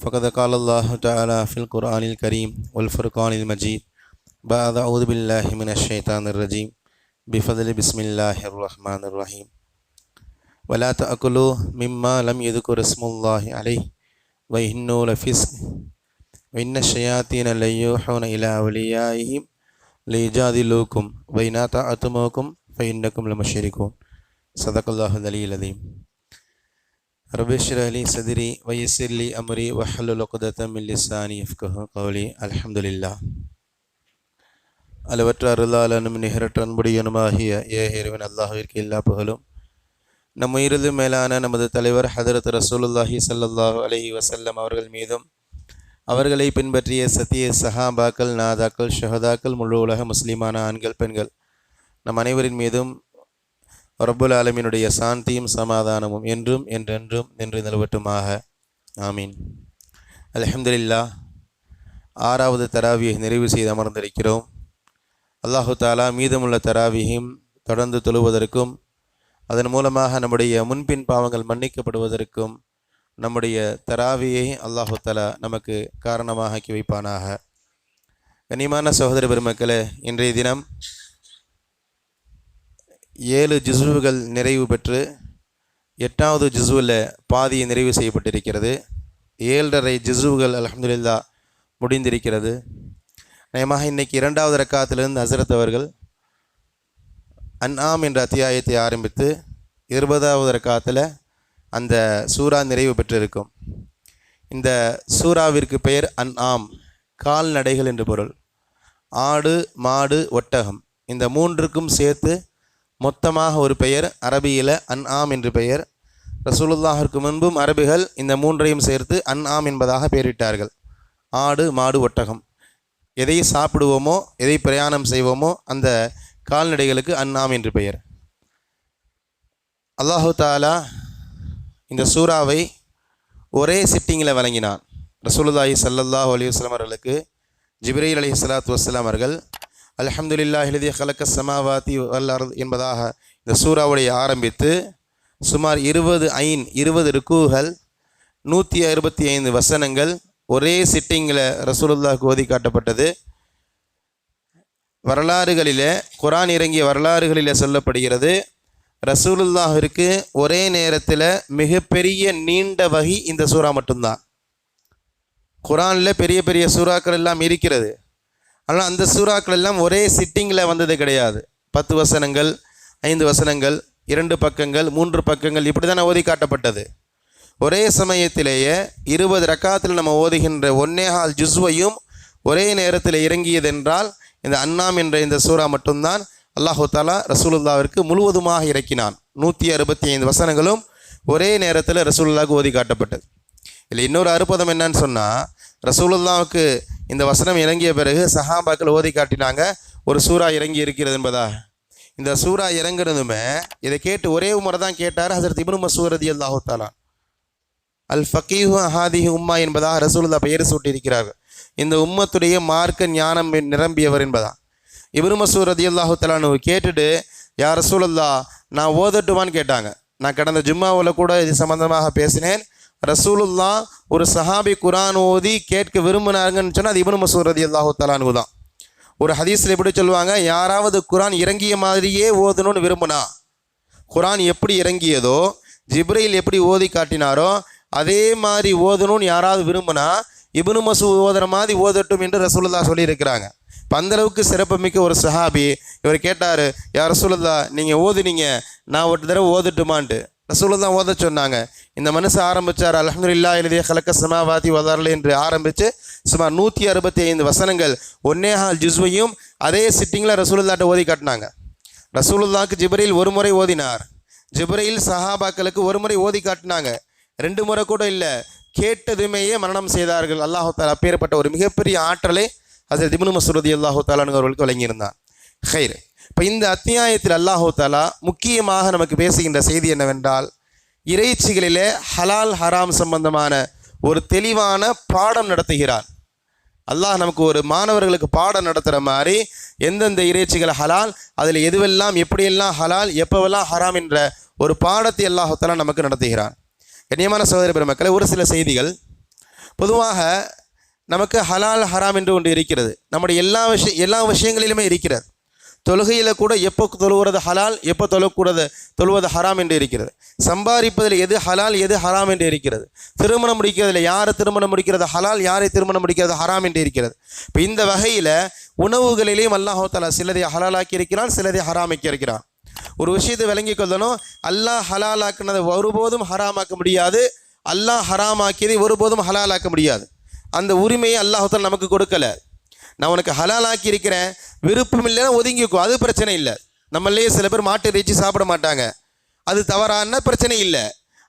فقد قال الله تعالى في القرآن الكريم والفرقان المجيد. بعد أعوذ بالله من الشيطان الرجيم. بفضل بسم الله الرحمن الرحيم. ولا تأكلوا مما لم يذكر اسم الله عليه. وإنه لفسق. وإن الشياطين ليوحون إلى أوليائهم ليجادلوكم. وإن أطعتموكم فإنكم لمشركون. صدق الله العلي العظيم. رب اشرح لي صدري ويسر لي أمري واحلل عقدة من لساني يفقهوا قولي الحمد لله அளவற்ற அருளாளனும் நிகரற்ற அன்புடையனுமாகிய ஏ இறைவன் அல்லாஹிற்கு எல்லா புகழும் நம் உயிரிலும் மேலான நமது தலைவர் ஹதரத் ரசூலுல்லாஹி ஸல்லல்லாஹு அலைஹி வஸல்லம் அவர்கள் மீதும் அவர்களை பின்பற்றிய சத்திய சஹாபாக்கள் நாதாக்கள் ஷஹதாக்கள் முழு உலக முஸ்லிமான ஆண்கள் பெண்கள் நம் அனைவரின் மீதும் ரப்புல் ஆலமினுடைய சாந்தியும் சமாதானமும் என்றும் என்றென்றும் நின்று நிலவட்டுமாக. ஆமீன். அலஹம்துல்லா ஆறாவது தராவியை நிறைவு செய்து அமர்ந்திருக்கிறோம். அல்லாஹு தாலா மீதமுள்ள தராவியையும் தொடர்ந்து தொழுவதற்கும் அதன் மூலமாக நம்முடைய முன்பின் பாவங்கள் மன்னிக்கப்படுவதற்கும் நம்முடைய தராவியை அல்லாஹு தலா நமக்கு காரணமாக ஆக்கி வைப்பானாக. கனிமான சகோதர பெருமக்களே இன்றைய தினம் ஏழு ஜிசுவுகள் நிறைவு பெற்று எட்டாவது ஜிசுவில் பாதி நிறைவு செய்யப்பட்டிருக்கிறது. ஏழரை ஜிசுவுகள் அலமதுல்லா முடிந்திருக்கிறது. நயமாக இன்னைக்கு இரண்டாவது ரக்காத்திலிருந்து ஹசரத் அவர்கள் அன்ஆம் என்ற அத்தியாயத்தை ஆரம்பித்து இருபதாவது ரக்காத்தில் அந்த சூரா நிறைவு பெற்றிருக்கும். இந்த சூறாவிற்கு பெயர் அன்ஆம் கால்நடைகள் என்று பொருள். ஆடு மாடு ஒட்டகம். இந்த மூன்றுக்கும் சேர்த்து மொத்தமாக ஒரு பெயர் அரபியில் அன் ஆம் என்று பெயர். ரசூலுல்லாஹிற்கு முன்பும் அரபிகள் இந்த மூன்றையும் சேர்த்து அன் ஆம் என்பதாக பெயரிட்டார்கள். ஆடு மாடு ஒட்டகம். எதை சாப்பிடுவோமோ எதை பிரயாணம் செய்வோமோ அந்த கால்நடைகளுக்கு அன்னாம் என்று பெயர். அல்லாஹு தாலா இந்த சூறாவை ஒரே சிட்டிங்கில் வழங்கினான். ரசூலுல்லாஹி ஸல்லல்லாஹு அலி வஸல்லம் அவர்களுக்கு ஜிப்ரீல் அலி ஸலாத்து வஸ்லாம் அவர்கள் அல்ஹம்துலில்லாஹ் ஹிலதி ஹலக்க சமாவாதி வல் என்பதாக இந்த சூறாவுடைய ஆரம்பித்து சுமார் இருபது ஐன் இருபது ருக்குகள் நூற்றி அறுபத்தி ஐந்து வசனங்கள் ஒரே சிட்டிங்கில் ரசூலுல்லாஹ்க்கு ஓதி காட்டப்பட்டது. வரலாறுகளிலே குரான் இறங்கிய வரலாறுகளிலே சொல்லப்படுகிறது ரசூலுல்லாஹிற்கு ஒரே நேரத்தில் மிகப்பெரிய நீண்ட வகை இந்த சூறா மட்டும்தான். குரானில் பெரிய பெரிய சூறாக்கள் எல்லாம் இருக்கிறது. ஆனால் அந்த சூறாக்கள் எல்லாம் ஒரே சிட்டிங்கில் வந்தது கிடையாது. பத்து வசனங்கள் ஐந்து வசனங்கள் இரண்டு பக்கங்கள் மூன்று பக்கங்கள் இப்படி தானே ஓதி காட்டப்பட்டது. ஒரே சமயத்திலேயே இருபது ரக்காத்தில் நம்ம ஓதுகின்ற ஒன்னேகால் ஜுஸ்வையும் ஒரே நேரத்தில் இறங்கியதென்றால் இந்த அன்னாம் என்ற இந்த சூறா மட்டும்தான் அல்லாஹு தாலா ரசூலுல்லாவிற்கு முழுவதுமாக இறக்கினான். நூற்றி அறுபத்தி ஐந்து வசனங்களும் ஒரே நேரத்தில் ரசூலுல்லாவுக்கு ஓதி காட்டப்பட்டது. இல்லை இன்னொரு அற்புதம் என்னன்னு சொன்னால் ரசூலுல்லாவுக்கு இந்த வசனம் இறங்கிய பிறகு சஹாபாக்கள் ஓதி காட்டினாங்க ஒரு சூறா இறங்கி இருக்கிறது என்பதாக இந்த சூறா இறங்குறதுமே இதை கேட்டு ஒரே முறை தான் கேட்டார் ஹசரத் இப்னு மசூரதி ரதி அல் ஃபக்கீஹு அஹாதி உம்மா என்பதாக ரசூலுல்லா பெயர் சூட்டியிருக்கிறார்கள். இந்த உம்மத்துடைய மார்க்க ஞானம் நிரம்பியவர் என்பதா? இப்னு மசூத் ரதி அல்லாஹு தலானு கேட்டுட்டு யார் ரசூலுல்லா நான் ஓதட்டுமான்னு கேட்டாங்க. நான் கடந்த ஜும்மாவில் கூட இது சம்பந்தமாக பேசினேன். ரசூலுல்லா ஒரு சஹாபி குரான் ஓதி கேட்க விரும்பினாங்கன்னு சொன்னால் அது இபனு மசூர் ரதி அல்லாஹு தலானு தான். ஒரு ஹதீஸில் எப்படி சொல்லுவாங்க? யாராவது குரான் இறங்கிய மாதிரியே ஓதணும்னு விரும்புனா குரான் எப்படி இறங்கியதோ ஜிப்ரையில் எப்படி ஓதி காட்டினாரோ அதே மாதிரி ஓதணும்னு யாராவது விரும்பினா இபனு மசூ ஓதுற மாதிரி ஓதட்டும் என்று ரசூலுல்லா சொல்லியிருக்கிறாங்க. இப்போ அந்தளவுக்கு சிறப்புமிக்க ஒரு சஹாபி இவர் கேட்டார் யார் ரசூலுல்லா நீங்கள் ஓதுனீங்க நான் ஒரு தடவை ஓதட்டுமான்ட்டு. ரசூலுல்லா ஓத சொன்னாங்க. இந்த மனுஷன் ஆரம்பித்தார் அலமதுல்லா எழுதிய கலக்க சமாவாதி வதாரல் என்று ஆரம்பித்து சுமார் நூற்றி அறுபத்தி ஐந்து வசனங்கள் ஒன்னேஹால் ஜிஸ்வையும் அதே சிட்டிங்கில் ரசூலுல்லாட்ட ஓதி காட்டினாங்க. ரசூலுல்லாக்கு ஜிப்ரீல் ஒரு முறை ஓதினார். ஜிபரையில் சஹாபாக்களுக்கு ஒரு முறை ஓதி காட்டினாங்க. ரெண்டு முறை கூட இல்லை கேட்டதுமேயே மரணம் செய்தார்கள். அல்லாஹு தாலா அப்பேற்பட்ட ஒரு மிகப்பெரிய ஆற்றலை அதில் திபுனு மசூரதி அல்லாஹு தாலானு அவர்களுக்கு வழங்கியிருந்தான். ஹைர். இப்போ இந்த அத்தியாயத்தில் அல்லாஹு தாலா முக்கியமாக நமக்கு பேசுகின்ற செய்தி என்னவென்றால் இறைச்சிகளிலே ஹலால் ஹராம் சம்பந்தமான ஒரு தெளிவான பாடம் நடத்துகிறார். அல்லாஹ் நமக்கு ஒரு மாணவர்களுக்கு பாடம் நடத்துகிற மாதிரி எந்தெந்த இறைச்சிகள் ஹலால் அதில் எதுவெல்லாம் எப்படியெல்லாம் ஹலால் எப்போவெல்லாம் ஹராம் என்ற ஒரு பாடத்தை அல்லாஹாலா நமக்கு நடத்துகிறார் கண்ணியமான சகோதர பெருமக்களை ஒரு சில செய்திகள். பொதுவாக நமக்கு ஹலால் ஹராம் என்று ஒன்று இருக்கிறது. நம்முடைய எல்லா விஷய எல்லா விஷயங்களிலுமே இருக்கிறது. தொழுகையில் கூட எப்போ தொழுகிறது ஹலால் எப்போ தொழக்கூடாது? தொழுவது ஹராம் என்று இருக்கிறது. சம்பாதிப்பதில் எது ஹலால் எது ஹராம் என்று இருக்கிறது. திருமணம் முடிக்கிறதுல யாரை திருமணம் முடிக்கிறது ஹலால் யாரை திருமணம் முடிக்கிறது ஹராம் என்று இருக்கிறது. இப்போ இந்த வகையில் உணவுகளிலேயும் அல்லாஹு சிலதை ஹலாலாக்கி இருக்கிறான் சிலதை ஹராமாக்கி இருக்கிறான். ஒரு விஷயத்தை விளங்கி கொள்ளணும். அல்லாஹ் ஹலாலாக்குனதை ஒருபோதும் ஹராமாக்க முடியாது. அல்லாஹ் ஹராமாக்கியதை ஒருபோதும் ஹலாலாக்க முடியாது. அந்த உரிமையை அல்லாஹால நமக்கு கொடுக்கல. நான் உனக்கு ஹலாலாக்கி இருக்கிறேன் விருப்பம் இல்லைன்னா ஒதுங்கிக்கோ அது பிரச்சனை இல்லை. நம்மளே சில பேர் மாட்டு இறைச்சி சாப்பிட மாட்டாங்க. அது தவறான பிரச்சனை இல்லை.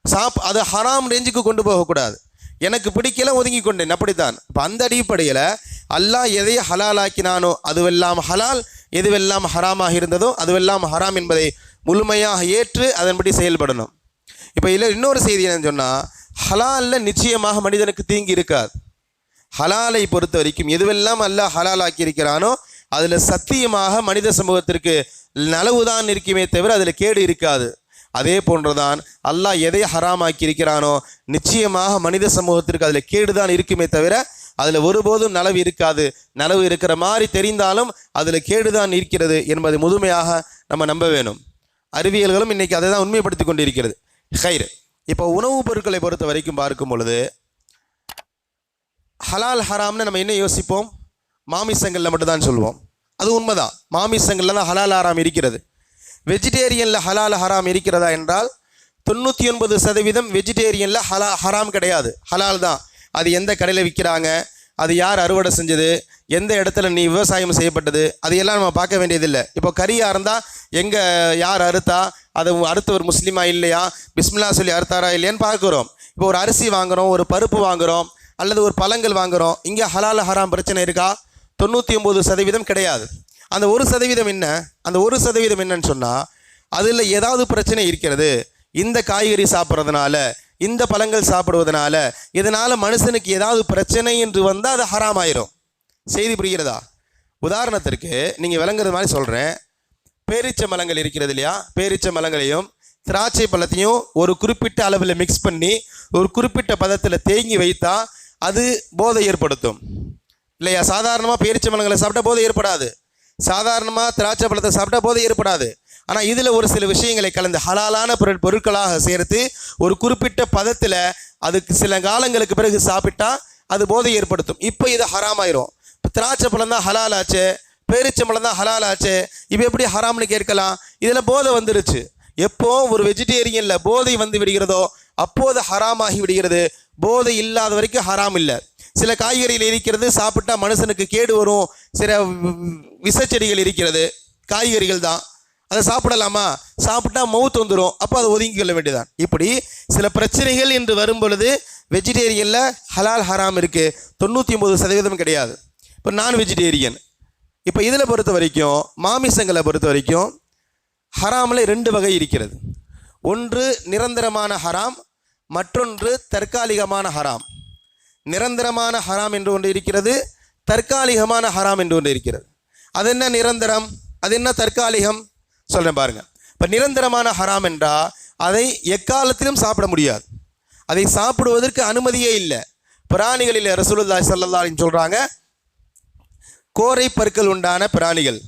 சாப் அது ஹராம் ரேஞ்சுக்கு கொண்டு போகக்கூடாது. எனக்கு பிடிக்கல ஒதுங்கி கொண்டேன். அப்படித்தான். இப்போ அந்த அடிப்படையில் அல்லாஹ் எதை ஹலாலாக்கினானோ அதுவெல்லாம் ஹலால் எதுவெல்லாம் ஹராமாக இருந்ததோ அதுவெல்லாம் ஹராம் என்பதை முழுமையாக ஏற்று அதன்படி செயல்படணும். இப்போ இதில் இன்னொரு செய்தி என்னன்னு சொன்னால் ஹலாலில் நிச்சயமாக மனிதனுக்கு தீங்கி இருக்காது. ஹலாலை பொறுத்த வரைக்கும் எதுவெல்லாம் அல்லாஹ் ஹலாலாக்கி இருக்கிறானோ அதில் சத்தியமாக மனித சமூகத்திற்கு நலவுதான் இருக்குமே தவிர அதில் கேடு இருக்காது. அதே போன்றுதான் அல்லாஹ் எதை ஹராமாக்கி இருக்கிறானோ நிச்சயமாக மனித சமூகத்திற்கு அதில் கேடுதான் இருக்குமே தவிர அதில் ஒருபோதும் நலவு இருக்காது. நலவு இருக்கிற மாதிரி தெரிந்தாலும் அதில் கேடுதான் இருக்கிறது என்பதை முழுமையாக நம்ம நம்ப வேணும். அறிவியல்களும் இன்றைக்கி அதை தான் உண்மைப்படுத்தி கொண்டிருக்கிறது. ஹைர் இப்போ உணவுப் பொருட்களை பொறுத்த வரைக்கும் பார்க்கும் பொழுது ஹலால் ஹராம்னு நம்ம என்ன யோசிப்போம்? மாமிசங்களில் மட்டும்தான் சொல்லுவோம் அது உண்மைதான். மாமிசங்களில் தான் ஹலால் ஹராம் இருக்கிறது. வெஜிடேரியனில் ஹலால் ஹராம் இருக்கிறதா என்றால் தொண்ணூற்றி ஒன்பது சதவீதம் வெஜிடேரியனில் ஹலா ஹராம் கிடையாது. ஹலால் தான். அது எந்த கடையில் விற்கிறாங்க அது யார் அறுவடை செஞ்சது? எந்த இடத்துல நீ விவசாயம் செய்யப்பட்டது? அதையெல்லாம் நம்ம பார்க்க வேண்டியதில்லை. இப்போ கறியாக இருந்தால் எங்கே யார் அறுத்தா? அது அறுத்தவர் முஸ்லீமா இல்லையா? பிஸ்மில்லா சொல்லி அறுத்தாரா இல்லையான்னு பார்க்குறோம். இப்போ ஒரு அரிசி வாங்குகிறோம் ஒரு பருப்பு வாங்குகிறோம் அல்லது ஒரு பழங்கள் வாங்குகிறோம் இங்கே ஹலால் ஹராம் பிரச்சனை இருக்கா? தொண்ணூற்றி ஒம்பது சதவீதம் கிடையாது. அந்த ஒரு சதவீதம் என்ன? அந்த ஒரு சதவீதம் என்னன்னு சொன்னால் அதில் ஏதாவது பிரச்சனை இருக்கிறது. இந்த காய்கறி சாப்பிட்றதுனால இந்த பழங்கள் சாப்பிடுவதனால இதனால் மனுஷனுக்கு ஏதாவது பிரச்சனை என்று வந்தால் அது ஹராம் ஆயிரும். செய்தி புரிகிறதா? உதாரணத்திற்கு நீங்கள் விளங்குறது மாதிரி சொல்கிறேன் பேரிச்ச மலங்கள் இருக்கிறது இல்லையா? பேரிச்ச மலங்களையும் திராட்சை பழத்தையும் ஒரு குறிப்பிட்ட அளவில் மிக்ஸ் பண்ணி ஒரு குறிப்பிட்ட பதத்தில் தேங்கி வைத்தால் அது போதை ஏற்படுத்தும். இல்லையா? சாதாரணமாக பேரிச்ச மலங்களை சாப்பிட்டா போதை ஏற்படாது. சாதாரணமாக திராட்சை பழத்தை சாப்பிட்டா போதை ஏற்படாது. ஆனால் இதில் ஒரு சில விஷயங்களை கலந்து ஹலாலான பொருள் பொருட்களாக சேர்த்து ஒரு குறிப்பிட்ட பதத்தில் அதுக்கு சில காலங்களுக்கு பிறகு சாப்பிட்டா அது போதை ஏற்படுத்தும். இப்போ இது ஹராமாயிரும். இப்போ திராட்சை பழம் தான் ஹலால் ஆச்சு பேரிச்சம்பழம் தான் ஹலால் ஆச்சு இப்போ எப்படி ஹராம்னு கேட்கலாம்? இதில் போதை வந்துருச்சு. எப்போ ஒரு வெஜிடேரியனில் போதை வந்து விடுகிறதோ அப்போது ஹராமாகி விடுகிறது. போதை இல்லாத வரைக்கும் ஹராம் இல்லை. சில காய்கறிகள் இருக்கிறது சாப்பிட்டா மனுஷனுக்கு கேடு வரும். சில விஷச்செடிகள் இருக்கிறது காய்கறிகள் தான். அதை சாப்பிடலாமா? சாப்பிட்டா மவுத் வந்துடும் அப்போ அதை ஒதுங்கி கொள்ள வேண்டியதான் இப்படி சில பிரச்சனைகள் என்று வரும் பொழுது வெஜிடேரியனில் ஹலால் ஹராம் இருக்குது தொண்ணூற்றி ஒம்பது சதவீதம் கிடையாது. இப்போ நான் வெஜிடேரியன். இப்போ இதில் பொறுத்த வரைக்கும் மாமிசங்களை பொறுத்த வரைக்கும் ஹராமில் ரெண்டு வகை இருக்கிறது. ஒன்று நிரந்தரமான ஹராம் மற்றொன்று தற்காலிகமான ஹராம். நிரந்தரமான ஹராம் என்று ஒன்று இருக்கிறது தற்காலிகமான ஹராம் என்று ஒன்று இருக்கிறது. அது என்ன நிரந்தரம்? அது என்ன தற்காலிகம்? சொல்கிறேன் பாருங்கள் இப்போ நிரந்தரமான ஹராம் என்றால் அதை எக்காலத்திலும் சாப்பிட முடியாது. அதை சாப்பிடுவதற்கு அனுமதியே இல்லை. பிராணிகளில் ரசூலுல்லாஹி சல்லல்லாரின்னு சொல்கிறாங்க கோரை பற்கள் உண்டான பிராணிகள்.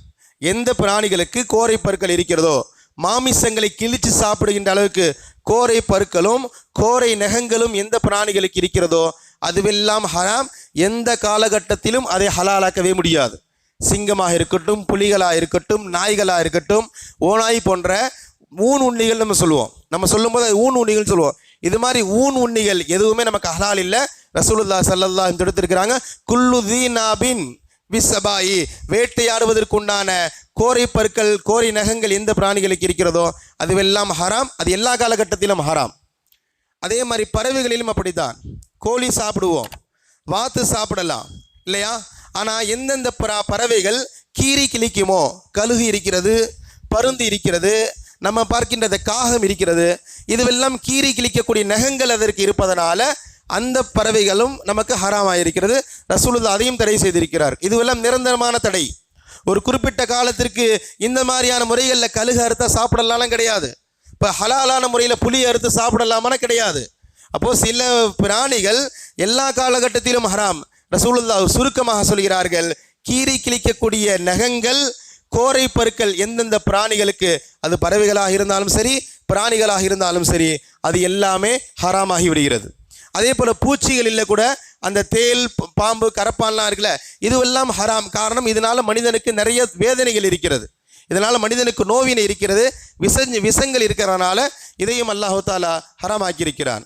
எந்த பிராணிகளுக்கு கோரை பற்கள் இருக்கிறதோ மாமிசங்களை கிழித்து சாப்பிடுகின்ற அளவுக்கு கோரை பருக்களும் கோரை நகங்களும் எந்த பிராணிகளுக்கு இருக்கிறதோ அதுவெல்லாம் ஹராம். எந்த காலகட்டத்திலும் அதை ஹலாலாக்கவே முடியாது. சிங்கமாக இருக்கட்டும் புலிகளாக இருக்கட்டும் நாய்களாக இருக்கட்டும் ஓநாய் போன்ற ஊன் உண்ணிகள் நம்ம சொல்லுவோம். நம்ம சொல்லும்போது அது ஊன் உண்ணிகள் சொல்லுவோம். இது மாதிரி ஊன் உண்ணிகள் எதுவுமே நமக்கு ஹலால் இல்லை. ரசூலுல்லா சல்லல்லா எடுத்திருக்கிறாங்க குல்லு தீனாபின். பிசபாயி வேட்டையாடுவதற்குண்டான கோரை பற்கள் கோரை நகங்கள் எந்த பிராணிகளுக்கு இருக்கிறதோ அதுவெல்லாம் ஹராம். அது எல்லா காலகட்டத்திலும் ஹராம். அதே மாதிரி பறவைகளிலும் அப்படித்தான். கோழி சாப்பிடுவோம். வாத்து சாப்பிடலாம். இல்லையா? ஆனால் எந்தெந்த பறா பறவைகள் கீரி கிழிக்குமோ கழுகு இருக்கிறது பருந்து இருக்கிறது நம்ம பார்க்கின்றது காகம் இருக்கிறது இதுவெல்லாம் கீரி கிழிக்கக்கூடிய நகங்கள் அதற்கு இருப்பதனால அந்த பறவைகளும் நமக்கு ஹராமாயிருக்கிறது. ரசூலுல்லா அதையும் தடை செய்திருக்கிறார். இதுவெல்லாம் நிரந்தரமான தடை. ஒரு குறிப்பிட்ட காலத்திற்கு இந்த மாதிரியான முறைகளில் கழுகு அறுத்தா சாப்பிடலாம் கிடையாது. இப்போ ஹலாலான முறையில் புளி அறுத்து சாப்பிடலாமான்னு கிடையாது. அப்போது சில பிராணிகள் எல்லா காலகட்டத்திலும் ஹராம். ரசூலுல்லா சுருக்கமாக சொல்கிறார்கள் கீறி கிழிக்கக்கூடிய நகங்கள் கோரை பருக்கள் எந்தெந்த பிராணிகளுக்கு அது பறவைகளாக இருந்தாலும் சரி பிராணிகளாக இருந்தாலும் சரி அது எல்லாமே ஹராமாகி விடுகிறது. அதே போல் பூச்சிகளில் கூட அந்த தேல் ப- பாம்பு கரப்பான்லாம் இருக்குல்ல இதுவெல்லாம் ஹராம். காரணம் இதனால் மனிதனுக்கு நிறைய வேதனைகள் இருக்கிறது. இதனால் மனிதனுக்கு நோவினை இருக்கிறது. விசஞ்சு விஷங்கள் இருக்கிறதுனால இதையும் அல்லாஹு தாலா ஹராமாக்கி இருக்கிறான்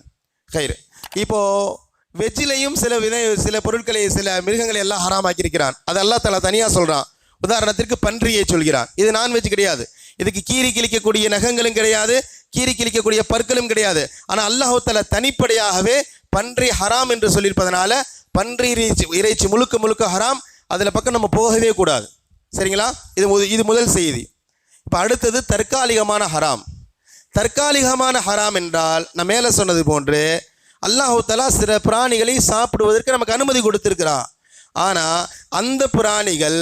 கயிறு இப்போ வெஜ்ஜிலையும் சில விதை சில பொருட்களை சில மிருகங்களை எல்லாம் ஹராமாக்கியிருக்கிறான். அது அல்லா தாலா தனியாக சொல்கிறான் உதாரணத்திற்கு பன்றியை சொல்கிறான். இது நான்வெஜ் கிடையாது. இதுக்கு கீறி கிழிக்கக்கூடிய நகங்களும் கிடையாது. கீறி கிழிக்கக்கூடிய பற்களும் கிடையாது. ஆனால் அல்லாஹு தனிப்படையாகவே பன்றி ஹராம் என்று சொல்லியிருப்பதனால பன்றி இறைச்சி இறைச்சி முழுக்க முழுக்க ஹராம் அதில் பக்கம் நம்ம போகவே கூடாது. சரிங்களா? இது இது முதல் செய்தி. இப்போ அடுத்தது தற்காலிகமான ஹராம். தற்காலிகமான ஹராம் என்றால் நான் மேலே சொன்னது போன்று அல்லாஹு தலா சில பிராணிகளை சாப்பிடுவதற்கு நமக்கு அனுமதி கொடுத்துருக்கிறான். ஆனால் அந்த பிராணிகள்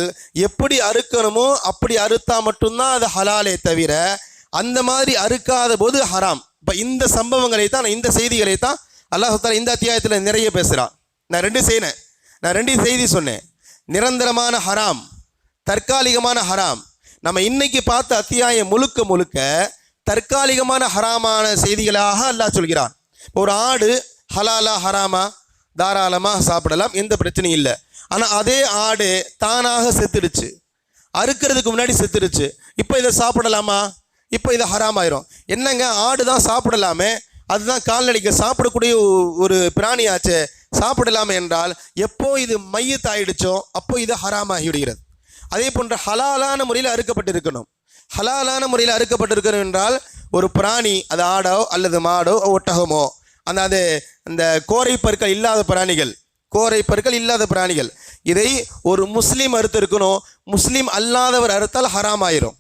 எப்படி அறுக்கணுமோ அப்படி அறுத்தா மட்டும்தான் அது ஹலாலே தவிர அந்த மாதிரி அறுக்காத போது ஹராம். இப்போ இந்த சம்பவங்களை தான் இந்த செய்திகளை தான் அல்லாஹால இந்த அத்தியாயத்தில் நிறைய பேசுகிறான் நான் ரெண்டு செய்யினேன் நான் ரெண்டு செய்தி சொன்னேன். நிரந்தரமான ஹராம் தற்காலிகமான ஹராம். நம்ம இன்னைக்கு பார்த்த அத்தியாயம் முழுக்க முழுக்க தற்காலிகமான ஹராமான செய்திகளாக அல்லாஹ் சொல்கிறான். ஒரு ஆடு ஹலாலா ஹராமா தாராளமாக சாப்பிடலாம் எந்த பிரச்சனையும் இல்லை. ஆனால் அதே ஆடு தானாக செத்துடுச்சு. அறுக்கிறதுக்கு முன்னாடி செத்துடுச்சு. இப்போ இதை சாப்பிடலாமா? இப்போ இதை ஹராமாயிரும். என்னங்க ஆடு தான் சாப்பிடலாமே? அதுதான் கால்நடைக்கு சாப்பிடக்கூடிய ஒரு ஒரு பிராணியாச்சே. சாப்பிடலாமே என்றால் எப்போ இது மையத்தாயிடுச்சோ அப்போ இது ஹராமாகி விடுகிறது அதே போன்ற ஹலாலான முறையில் அறுக்கப்பட்டிருக்கணும். ஹலாலான முறையில் அறுக்கப்பட்டிருக்கணும் என்றால் ஒரு பிராணி அது ஆடோ அல்லது மாடோ ஒட்டகமோ அந்த அது அந்த கோரை பற்கள் இல்லாத பிராணிகள் கோரை பற்கள் இல்லாத பிராணிகள் இதை ஒரு முஸ்லீம் அறுத்திருக்கணும். முஸ்லீம் அல்லாதவர் அறுத்தால் ஹராம் ஆயிரும்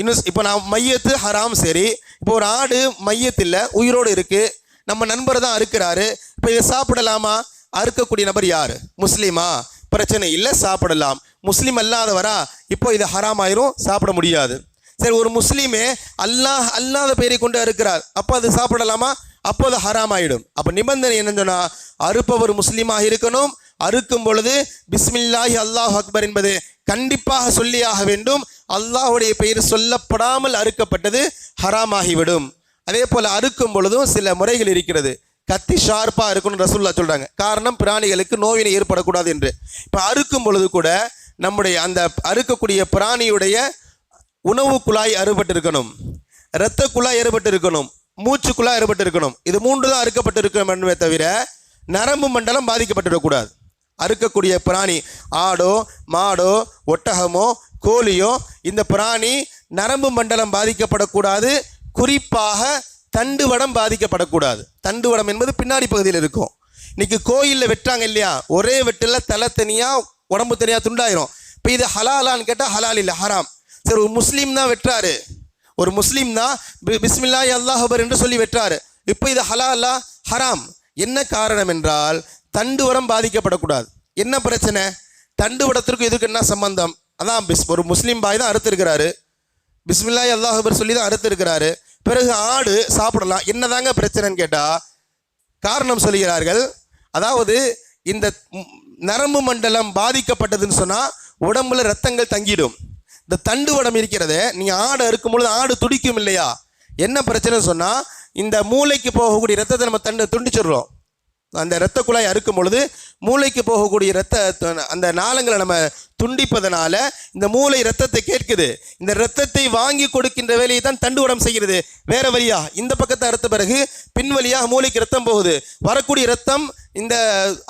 இன்னும் இப்போ நான் மையத்து ஹராம் சரி இப்போ ஒரு ஆடு மையத்தில் உயிரோடு இருக்குது நம்ம நண்பர் தான் அறுக்கிறாரு இப்போ இதை சாப்பிடலாமா? அறுக்கக்கூடிய நபர் யார்? முஸ்லீமா? பிரச்சனை இல்லை சாப்பிடலாம். முஸ்லீம் அல்லாதவரா இப்போ இது ஹராம் ஆயிரும் சாப்பிட முடியாது. சரி ஒரு முஸ்லீமே அல்லாஹ் அல்லாத பேரை கொண்டு அறுக்கிறார் அப்போ அது சாப்பிடலாமா? அப்போ அது ஹராம் ஆயிடும். அப்போ நிபந்தனை என்னன்னு சொன்னால் அறுப்பவர் முஸ்லீமாக இருக்கணும் அறுக்கும் பொழுது பிஸ்மில்லாஹி அல்லாஹ் அக்பர் என்பது கண்டிப்பாக சொல்லியாக வேண்டும். அல்லாஹுடைய பெயர் சொல்லப்படாமல் அறுக்கப்பட்டது ஹராமாகிவிடும். அதே போல் அறுக்கும் பொழுதும் சில முறைகள் இருக்கிறது. கத்தி ஷார்ப்பாக இருக்கணும்னு ரசூல்லா சொல்கிறாங்க காரணம் பிராணிகளுக்கு நோயினை ஏற்படக்கூடாது என்று. இப்போ அறுக்கும் பொழுது கூட நம்முடைய அந்த அறுக்கக்கூடிய பிராணியுடைய உணவு குழாய் அறுபட்டிருக்கணும். இரத்த குழாய் அறுபட்டிருக்கணும். மூச்சு குழாய் அறுபட்டிருக்கணும். இது மூன்று தான் அறுக்கப்பட்டிருக்கணும் என்பதை தவிர நரம்பு மண்டலம் பாதிக்கப்பட்டுவிடக்கூடாது அறுக்கக்கூடிய பிராணி ஆடோ மாடோ ஒட்டகமோ கோழியோ இந்த பிராணி நரம்பு மண்டலம் பாதிக்கப்படக்கூடாது. குறிப்பாக தண்டுவடம் பாதிக்கப்படக்கூடாது. தண்டுவடம் என்பது பின்னாடி பகுதியில் இருக்கும். இன்னைக்கு கோயிலில் வெட்டுறாங்க இல்லையா? ஒரே வெட்டில் தலை தனியாக உடம்பு தனியாக துண்டாயிரும். இப்போ இது ஹலாலான்னு கேட்டால் ஹலால் இல்லை ஹராம். சரி ஒரு முஸ்லீம் தான் வெட்டுறாரு. ஒரு முஸ்லீம் தான் பி- அல்லாஹபர் அல்லாஹ் என்று சொல்லி வெட்டுறாரு. இப்போ இது ஹலாலா ஹராம்? என்ன காரணம் என்றால் தண்டுவடம் பாதிக்கப்படக்கூடாது. என்ன பிரச்சனை? தண்டுவடத்திற்கும் இதுக்கு என்ன சம்பந்தம்? அதான் பிஸ் ஒரு முஸ்லீம் பாய் தான் அறுத்துருக்கிறாரு. பிஸ்மில்லா அல்லாஹபர் சொல்லி தான் அறுத்துருக்கிறாரு. பிறகு ஆடு சாப்பிடலாம். என்னதாங்க பிரச்சனைன்னு கேட்டால் காரணம் சொல்கிறார்கள் அதாவது இந்த நரம்பு மண்டலம் பாதிக்கப்பட்டதுன்னு சொன்னால் உடம்புல ரத்தங்கள் தங்கிடும். இந்த தண்டுவடம் இருக்கிறதே நீங்கள் ஆடு அறுக்கும் பொழுது ஆடு துடிக்கும் இல்லையா? என்ன பிரச்சனை சொன்னால் இந்த மூளைக்கு போகக்கூடிய ரத்தத்தை நம்ம தண்டு துண்டிச்சிடுறோம். அந்த இரத்த குழாய் அறுக்கும் பொழுது மூளைக்கு போகக்கூடிய இரத்த அந்த நாளங்களை நம்ம துண்டிப்பதனால இந்த மூளை ரத்தத்தை கேட்குது. இந்த ரத்தத்தை வாங்கி கொடுக்கின்ற வேலையை தான் தண்டுவடம் செய்கிறது. வேற வழியா இந்த பக்கத்தை அறுத்த பிறகு பின் வழியாக மூளைக்கு ரத்தம் போகுது. வரக்கூடிய ரத்தம் இந்த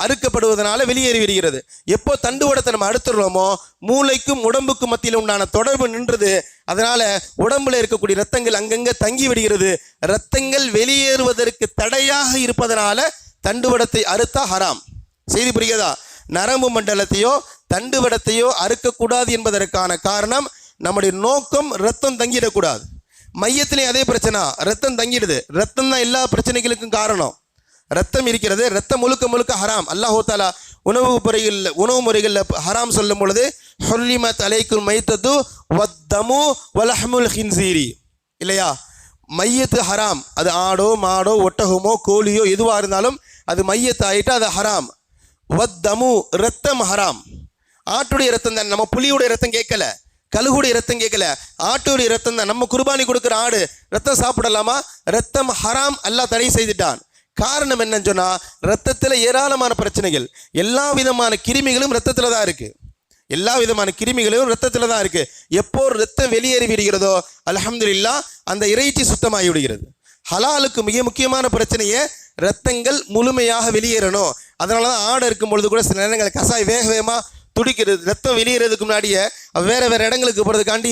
அறுக்கப்படுவதனால வெளியேறி விடுகிறது எப்போ தண்டுவடத்தை நம்ம அறுத்துடுறோமோ மூளைக்கும் உடம்புக்கும் மத்தியில் உண்டான தொடர்பு நின்றது. அதனால உடம்புல இருக்கக்கூடிய ரத்தங்கள் அங்கங்கே தங்கி விடுகிறது ரத்தங்கள் வெளியேறுவதற்கு தடையாக இருப்பதனால தண்டுவடத்தை அறுத்தா ஹராம். செய்தி புரியுதா நரம்பு மண்டலத்தையோ தண்டுவடத்தையோ அறுக்கக்கூடாது என்பதற்கான காரணம் நம்முடைய நோக்கம் ரத்தம் தங்கிடக்கூடாது. மையத்திலையும் அதே பிரச்சனை. ரத்தம் தங்கிடுது. ரத்தம் தான் எல்லா பிரச்சனைகளுக்கும் காரணம். ரத்தம் இருக்கிறது. ரத்தம் முழுக்க முழுக்க ஹராம். அல்லாஹோ தாலா உணவு முறைகளில் உணவு முறைகளில் ஹராம் சொல்லும் பொழுது ஹொல்லிமத் அலைக்குல் மைத்தத்து வத்தமு வலஹமுல் ஹின்சீரி. இல்லையா? மையத்து ஹராம். அது ஆடோ மாடோ ஒட்டகமோ கோழியோ எதுவாக இருந்தாலும் அது மையத்து ஆகிட்டு அது ஹராம். வத்தமு ரத்தம் ஹராம். ஆட்டுடைய ரத்தம் தான். நம்ம புலியுடைய ரத்தம் கேட்கல. கழுகுடைய ரத்தம் கேட்கல. ஆட்டுடைய ரத்தம் தான். நம்ம குர்பானி கொடுக்குற ஆடு ரத்தம் சாப்பிடலாமா? ரத்தம் ஹராம் அல்லாஹ் தடை செய்துட்டான். காரணம் என்னன்னு சொன்னால் ரத்தத்தில் ஏராளமான பிரச்சனைகள். எல்லா விதமான கிருமிகளும் ரத்தத்தில் தான் இருக்குது எல்லா விதமான கிருமிகளும் ரத்தத்தில் தான் இருக்குது எப்போ ரத்தம் வெளியேறி விடுகிறதோ அலமதுல்லா அந்த இறைச்சி சுத்தமாகி விடுகிறது. ஹலாலுக்கு மிக முக்கியமான பிரச்சனையை ரத்தங்கள் முழுமையாக வெளியேறணும். அதனால தான் ஆடு இருக்கும் பொழுது கூட சில நேரங்கள் கசாய் வேக வேகமாக துடிக்கிறது. ரத்தம் வெளியேறதுக்கு முன்னாடியே வேறு வேறு இடங்களுக்கு போகிறதுக்காண்டி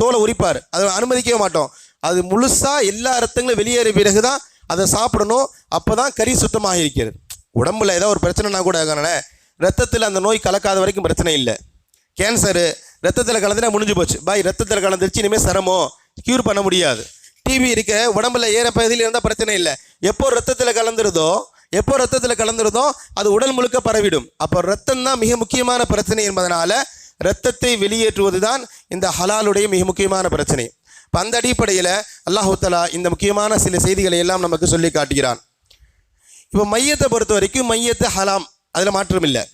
தோலை உரிப்பார். அதை அனுமதிக்கவே மாட்டோம். அது முழுசாக எல்லா ரத்தங்களும் வெளியேறிய பிறகு தான் அதை சாப்பிடணும். அப்போ தான் கறி சுத்தமாக இருக்கிறது. உடம்புல ஏதோ ஒரு பிரச்சனைனா கூட காரணம் ரத்தத்தில் அந்த நோய் கலக்காத வரைக்கும் பிரச்சனை இல்லை. கேன்சரு ரத்தத்தில் கலந்துனா முடிஞ்சு போச்சு. பாய் ரத்தத்தில் கலந்துருச்சு இனிமேல் சிரமம். க்யூர் பண்ண முடியாது. டிபி இருக்க உடம்புல ஏற பகுதியில் இருந்தால் பிரச்சனை இல்லை. எப்போ ரத்தத்தில் கலந்துருதோ எப்போ ரத்தத்தில் கலந்துருதோ அது உடல் முழுக்க பரவிடும். அப்போ ரத்தம் தான் மிக முக்கியமான பிரச்சனை என்பதனால ரத்தத்தை வெளியேற்றுவது தான் இந்த ஹலாலுடைய மிக முக்கியமான பிரச்சனை. இப்போ அந்த அடிப்படையில் அல்லாஹு இந்த முக்கியமான சில செய்திகளை எல்லாம் நமக்கு சொல்லி காட்டுகிறான். இப்போ மையத்தை பொறுத்த வரைக்கும் மையத்தை ஹலாம் அதில் மாற்றம் இல்லை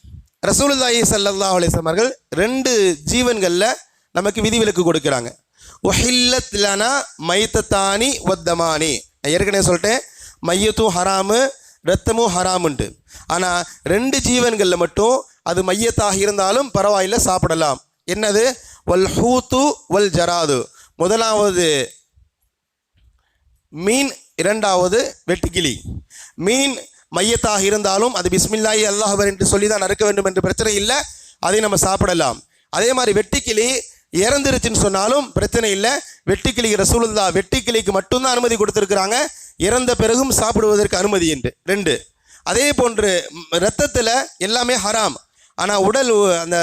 ரசூலுல்லாஹி சல்லா அலைஹி அவர்கள் ரெண்டு ஜீவன்களில் நமக்கு விதிவிலக்கு கொடுக்குறாங்க. ஒஹில்லத் லனா மைத்தத்தானி வத்தமானி. நான் ஏற்கனவே சொல்லிட்டேன். மையத்தும் ஹராமு ரத்தமும் ஹராமுண்டு. ஆனால் ரெண்டு ஜீவன்களில் மட்டும் அது மையத்தாக இருந்தாலும் பரவாயில்ல சாப்பிடலாம். என்னது? வல் ஹூத்து வல் ஜராது. முதலாவது மீன் இரண்டாவது வெட்டுக்கிளி. மீன் மையத்தாக இருந்தாலும் அது பிஸ்மில்லாயி அல்லாஹர் என்று சொல்லி தான் அறுக்க வேண்டும் என்று பிரச்சனை இல்லை. அதை நம்ம சாப்பிடலாம். அதே மாதிரி வெட்டிக்கிளி இறந்துருச்சுன்னு சொன்னாலும் பிரச்சனை இல்லை. வெட்டிக்கிளிக்கு ரசூலுல்லா வெட்டிக்கிளிக்கு மட்டும்தான் அனுமதி கொடுத்துருக்குறாங்க. இறந்த பிறகும் சாப்பிடுவதற்கு அனுமதி என்று. ரெண்டு. அதே போன்று ரத்தத்தில் எல்லாமே ஹராம். ஆனால் உடல் அந்த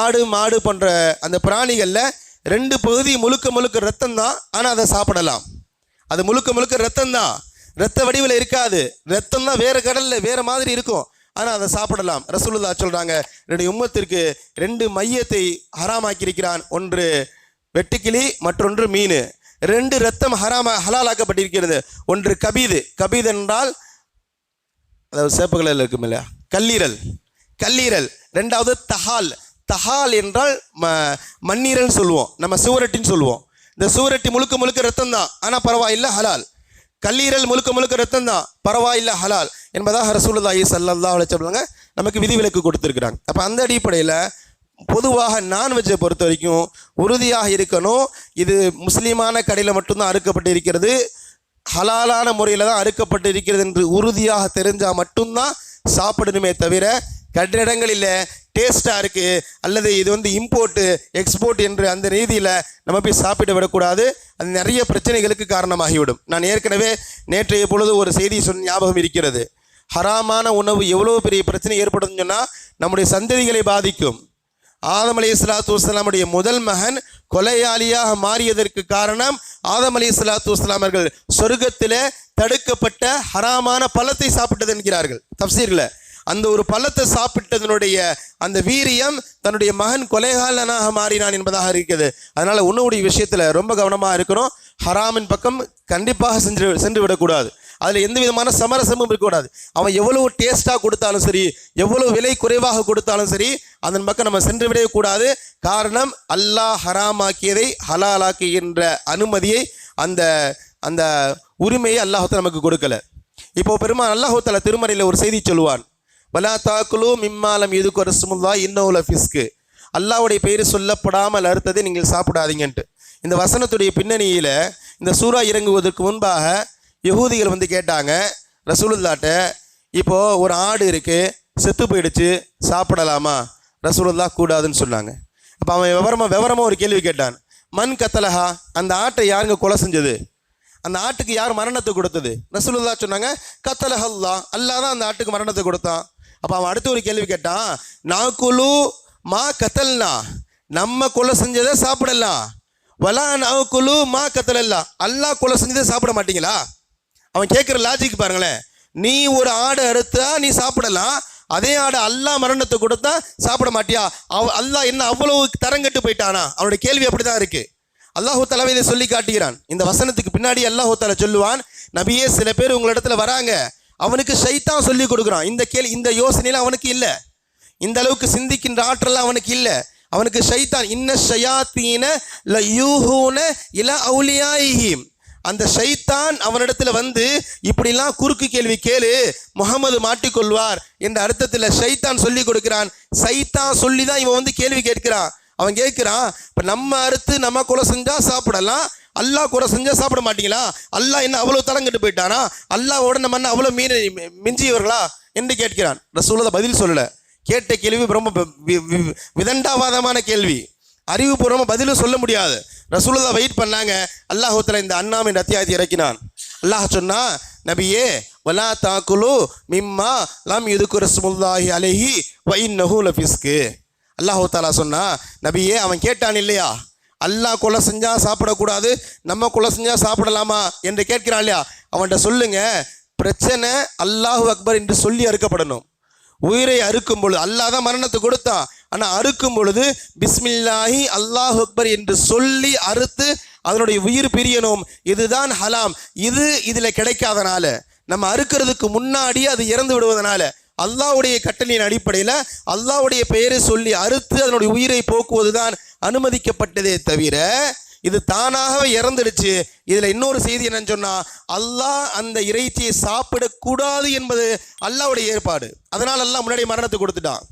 ஆடு மாடு போன்ற அந்த பிராணிகளில் ரெண்டு பகுதி முழுக்க முழுக்க ரத்தம் தான் ஆனால் அதை சாப்பிடலாம். அது முழுக்க முழுக்க ரத்தம் தான் ரத்த வடிவில் இருக்காது. ரத்தம் தான் வேற கடல்ல வேற மாதிரி இருக்கும். ஆனால் அதை சாப்பிடலாம். ரசூலுல்லா சொல்றாங்க ரெண்டு உம்மத்திற்கு ரெண்டு மையத்தை ஹராமாக்கியிருக்கிறான். ஒன்று வெட்டுக்கிளி மற்றொன்று மீன். ரெண்டு ரத்தம் ஹராமா ஹலாலாக்கப்பட்டிருக்கிறது. ஒன்று கபீது. கபீது என்றால் அதாவது சேப்புகளில் இருக்கும் இல்லையா? கல்லீரல். கல்லீரல். ரெண்டாவது தஹால். தஹால் என்றால் ம மண்ணீரல்னு சொல்லுவோம். நம்ம சுவரட்டின்னு சொல்லுவோம். இந்த சுவரட்டி முழுக்க முழுக்க ரத்தம் தான் ஆனால் பரவாயில்லை ஹலால். கல்லீரல் முழுக்க முழுக்க ரத்தம் தான் பரவாயில்லை ஹலால். என்பதாக ரசூலுல்லாஹி சல்லா அலைஹி நமக்கு விதிவிலக்கு கொடுத்துருக்குறாங்க. அப்போ அந்த அடிப்படையில் பொதுவாக நான்வெஜ்ஜை பொறுத்த வரைக்கும் உறுதியாக இருக்கணும். இது முஸ்லீமான கடையில் மட்டும்தான் அறுக்கப்பட்டு இருக்கிறது ஹலாலான முறையில் தான் அறுக்கப்பட்டு இருக்கிறது என்று உறுதியாக தெரிஞ்சால் மட்டும்தான் சாப்பிடணுமே தவிர கட்டிடங்களில் டேஸ்ட்டாக இருக்குது அல்லது இது வந்து இம்போர்ட்டு எக்ஸ்போர்ட் என்று அந்த ரீதியில் நம்ம போய் சாப்பிட விடக்கூடாது. அது நிறைய பிரச்சனைகளுக்கு காரணமாகிவிடும். நான் ஏற்கனவே நேற்றைய பொழுது ஒரு செய்தி சொன்ன ஞாபகம் இருக்கிறது. ஹராமான உணவு எவ்வளோ பெரிய பிரச்சனை ஏற்படும் சொன்னால் நம்முடைய சந்ததிகளை பாதிக்கும். ஆதம் அலி இஸ்லாத்து வஸ்லாமுடைய முதல் மகன் கொலையாளியாக மாறியதற்கு காரணம் ஆதம் அலி இஸ்லாத்து வஸ்லாம் அவர்கள் சொர்க்கத்தில் தடுக்கப்பட்ட ஹராமான பழத்தை சாப்பிட்டது என்கிறார்கள். தப்சீரில். அந்த ஒரு பழத்தை சாப்பிட்டதனுடைய அந்த வீரியம் தன்னுடைய மகன் கொலைகாலனாக மாறினான் என்பதாக இருக்கிறது. அதனால் உணவுடைய விஷயத்தில் ரொம்ப கவனமாக இருக்கணும். ஹராமின் பக்கம் கண்டிப்பாக சென்று சென்று விடக்கூடாது. அதில் எந்த விதமான சமரசமும் இருக்கக்கூடாது. அவன் எவ்வளவு டேஸ்ட்டாக கொடுத்தாலும் சரி எவ்வளவு விலை குறைவாக கொடுத்தாலும் சரி அதன் பக்கம் நம்ம சென்று விடக்கூடாது. காரணம் அல்லாஹ் ஹராமாக்கியதை ஹலாலாக்குகின்ற அனுமதியை அந்த அந்த உரிமையை அல்லாஹத்தை நமக்கு கொடுக்கல. இப்போ பெருமான் அல்லாஹால திருமறையில் ஒரு செய்தி சொல்லுவான். வலா தாக்குலு மிம்மாலம் இதுக்கு ஒரு இன்னோல இன்னுல ஃபிஸ்க்கு அல்லாவுடைய பெயர் சொல்லப்படாமல் அறுத்ததை நீங்கள் சாப்பிடாதீங்கன்ட்டு. இந்த வசனத்துடைய பின்னணியில் இந்த சூறா இறங்குவதற்கு முன்பாக யகூதிகள் வந்து கேட்டாங்க ரசூலுல்லாட்ட இப்போது ஒரு ஆடு இருக்குது செத்து போயிடுச்சு சாப்பிடலாமா? ரசூலுல்லா கூடாதுன்னு சொன்னாங்க. அப்போ அவன் விவரமாக விவரமாக ஒரு கேள்வி கேட்டான். மண் கத்தலஹா அந்த ஆட்டை யாருங்க கொலை செஞ்சது? அந்த ஆட்டுக்கு யார் மரணத்தை கொடுத்தது? ரசூலுல்லா சொன்னாங்க கத்தலஹல்லா அல்லா அல்லாஹ் தான் அந்த ஆட்டுக்கு மரணத்தை கொடுத்தான். அப்போ அவன் அடுத்து ஒரு கேள்வி கேட்டான் நாக்குலு மா கத்தல்னா நம்ம கொலை செஞ்சதை சாப்பிடலாம் வலா நாக்குலு மா கத்தலாம் அல்லாஹ் கொலை செஞ்சதை சாப்பிட மாட்டீங்களா? அவன் கேட்குற லாஜிக் பாருங்களேன். நீ ஒரு ஆடு அறுத்தா நீ சாப்பிடலாம் அதே ஆடை அல்லாஹ் மரணத்தை கொடுத்தா சாப்பிட மாட்டியா? அவ அல்லா என்ன அவ்வளவு தரங்கட்டு போயிட்டானா? அவனுடைய கேள்வி அப்படிதான் இருக்குது அல்லாஹு தலா இதை சொல்லி காட்டுகிறான். இந்த வசனத்துக்கு பின்னாடி அல்லாஹு தலா சொல்லுவான் நபியே சில பேர் உங்களிடத்துல வராங்க. அவனுக்கு ஷைத்தான் சொல்லி கொடுக்குறான். இந்த கேள்வி இந்த யோசனையில் அவனுக்கு இல்லை. இந்த அளவுக்கு சிந்திக்கின்ற ஆற்றல் அவனுக்கு இல்லை. அவனுக்கு சைத்தான் இன்ன ஷயாத்தீன ல யூஹூன இல அவுலியாயிஹிம். அந்த ஷைத்தான் அவனிடத்துல வந்து இப்படிலாம் குறுக்கு கேள்வி கேளு முகமது மாட்டிக்கொள்வார். என்ற அர்த்தத்தில் ஷைத்தான் சொல்லி கொடுக்கிறான். சைத்தான் சொல்லி தான் இவன் வந்து கேள்வி கேட்கிறான். அவன் கேட்கிறான் இப்போ நம்ம அறுத்து நம்ம கொலை செஞ்சால் சாப்பிடலாம் அல்லாஹ் கூட செஞ்சால் சாப்பிட மாட்டீங்களா? அல்லாஹ் என்ன அவ்வளோ தளங்கிட்டு போயிட்டானா? அல்லாவோட நம்ம என்ன அவ்வளோ மீன் மிஞ்சியவர்களா? என்று கேட்கிறான். ரசூலதை பதில் சொல்லலை. கேட்ட கேள்வி ரொம்ப விதண்டாவாதமான கேள்வி. அறிவுபூர்வமாக பதிலும் சொல்ல முடியாது. ரசூலுல்லா வெயிட் பண்ணாங்க. அல்லாஹூத்தில் இந்த அண்ணாம் என்ற அத்தியாயத்தை இறக்கினான். அல்லாஹ் சொன்னா நபியே வலா தாக்குலு மிம்மா லாம் இதுக்கு ரசமுல்லாஹி அலைஹி நஹூ லஃபிஸ்கு. அல்லாஹு தாலா சொன்னா நபியே அவன் கேட்டான் இல்லையா? அல்லாஹ் கொலை செஞ்சால் சாப்பிடக்கூடாது நம்ம கொலை செஞ்சால் சாப்பிடலாமா என்று கேட்கிறான் இல்லையா? அவன்கிட்ட சொல்லுங்க பிரச்சனை அல்லாஹு அக்பர் என்று சொல்லி அறுக்கப்படணும். உயிரை அறுக்கும் பொழுது அல்லாஹ் தான் மரணத்தை கொடுத்தான் ஆனால் அறுக்கும் பொழுது பிஸ்மில்லாஹி அல்லாஹ் அக்பர் என்று சொல்லி அறுத்து அதனுடைய உயிர் பிரியணும். இதுதான் ஹலாம். இது இதில் கிடைக்காதனால நம்ம அறுக்கிறதுக்கு முன்னாடி அது இறந்து விடுவதனால அல்லாஹ்வுடைய கட்டளையின் அடிப்படையில் அல்லாவுடைய பெயரை சொல்லி அறுத்து அதனுடைய உயிரை போக்குவது தான் அனுமதிக்கப்பட்டதே தவிர இது தானாகவே இறந்துடுச்சு. இதில் இன்னொரு செய்தி என்னன்னு சொன்னால் அல்லாஹ் அந்த இறைச்சியை சாப்பிடக்கூடாது என்பது அல்லாவுடைய ஏற்பாடு. அதனால் அல்லாஹ் முன்னாடி மரணத்தை கொடுத்துட்டான்.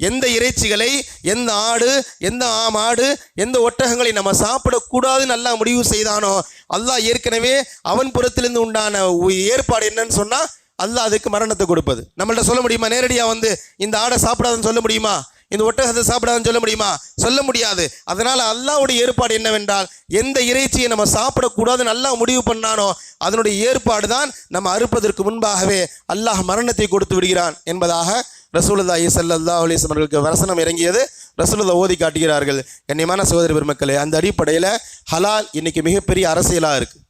எந்த இறைச்சிகளை எந்த ஆடு எந்த ஆமாடு எந்த ஒட்டகங்களை நம்ம சாப்பிடக்கூடாதுன்னு நல்லா முடிவு செய்தானோ அல்லாஹ் ஏற்கனவே அவன் புறத்திலிருந்து உண்டான உ- ஏற்பாடு என்னன்னு சொன்னால் அல்லாஹ் அதுக்கு மரணத்தை கொடுப்பது. நம்மள்ட்ட சொல்ல முடியுமா? நேரடியாக வந்து இந்த ஆடை சாப்பிடாதுன்னு சொல்ல முடியுமா? இந்த ஒட்டகத்தை சாப்பிடாதுன்னு சொல்ல முடியுமா? சொல்ல முடியாது. அதனால் அல்லாஹ்வுடைய ஏற்பாடு என்னவென்றால் எந்த இறைச்சியை நம்ம சாப்பிடக்கூடாதுன்னு நல்லா முடிவு பண்ணானோ அதனுடைய ஏற்பாடு தான் நம்ம அறுப்பதற்கு முன்பாகவே அல்லாஹ் மரணத்தை கொடுத்து விடுகிறான் என்பதாக ரசூலுல்லாஹி ஸல்லல்லாஹு அலைஹி அவர்களுக்கு வசனம் இறங்கியது. ரசூலுல்லா ஓதி காட்டுகிறார்கள் கண்ணியமான சகோதரி பெருமக்களே அந்த அடிப்படையில் ஹலால் இன்றைக்கி மிகப்பெரிய அரசியலாக இருக்குது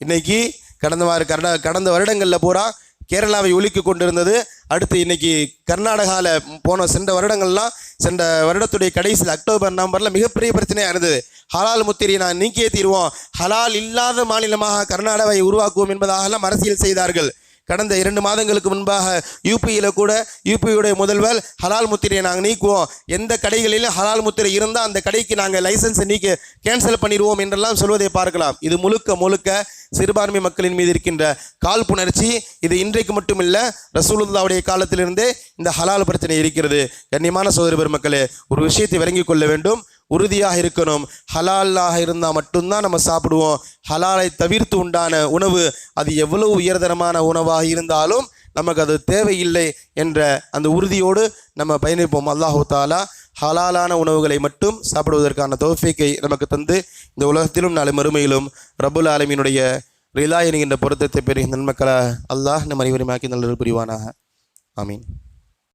இன்றைக்கி கடந்த வார கடந்த கடந்த வருடங்களில் பூரா கேரளாவை ஒழிக்கு கொண்டிருந்தது. அடுத்து இன்னைக்கு கர்நாடகாவில் போன சென்ற வருடங்கள்லாம் சென்ற வருடத்துடைய கடைசியில் அக்டோபர் நவம்பரில் மிகப்பெரிய பிரச்சனையாக இருந்தது. ஹலால் முத்திரையை நான் நீக்கியே தீர்வோம். ஹலால் இல்லாத மாநிலமாக கர்நாடகாவை உருவாக்குவோம் என்பதாகலாம் அரசியல் செய்தார்கள். கடந்த இரண்டு மாதங்களுக்கு முன்பாக யூபியில் கூட யூபியுடைய முதல்வர் ஹலால் முத்திரையை நாங்கள் நீக்குவோம். எந்த கடைகளிலும் ஹலால் முத்திரை இருந்தால் அந்த கடைக்கு நாங்கள் லைசன்ஸை நீக்க கேன்சல் பண்ணிடுவோம் என்றெல்லாம் சொல்வதை பார்க்கலாம். இது முழுக்க முழுக்க சிறுபான்மை மக்களின் மீது இருக்கின்ற காழ்ப்புணர்ச்சி. இது இன்றைக்கு மட்டுமில்லை ரசூலுல்லாவுடைய காலத்திலிருந்தே இந்த ஹலால் பிரச்சனை இருக்கிறது. கண்ணியமான சோதரி பெருமக்களே ஒரு விஷயத்தை விளங்கிக் கொள்ள வேண்டும். உறுதியாக இருக்கணும். ஹலாலாக இருந்தால் மட்டும்தான் நம்ம சாப்பிடுவோம். ஹலாலை தவிர்த்து உண்டான உணவு அது எவ்வளவு உயர்தரமான உணவாக இருந்தாலும் நமக்கு அது தேவையில்லை என்ற அந்த உறுதியோடு நம்ம பயணிப்போம். அல்லாஹு தாலா ஹலாலான உணவுகளை மட்டும் சாப்பிடுவதற்கான தௌஃபீக்கை நமக்கு தந்து இந்த உலகத்திலும் நாளை மறுமையிலும் ரபுல் ஆலமியினுடைய ரிலா என்கின்ற பொருத்தத்தை பெறுகின்ற நன்மக்களை அல்லாஹ் நம் அனைவருமாக்கி நல்லது புரிவானாக. ஆமீன்.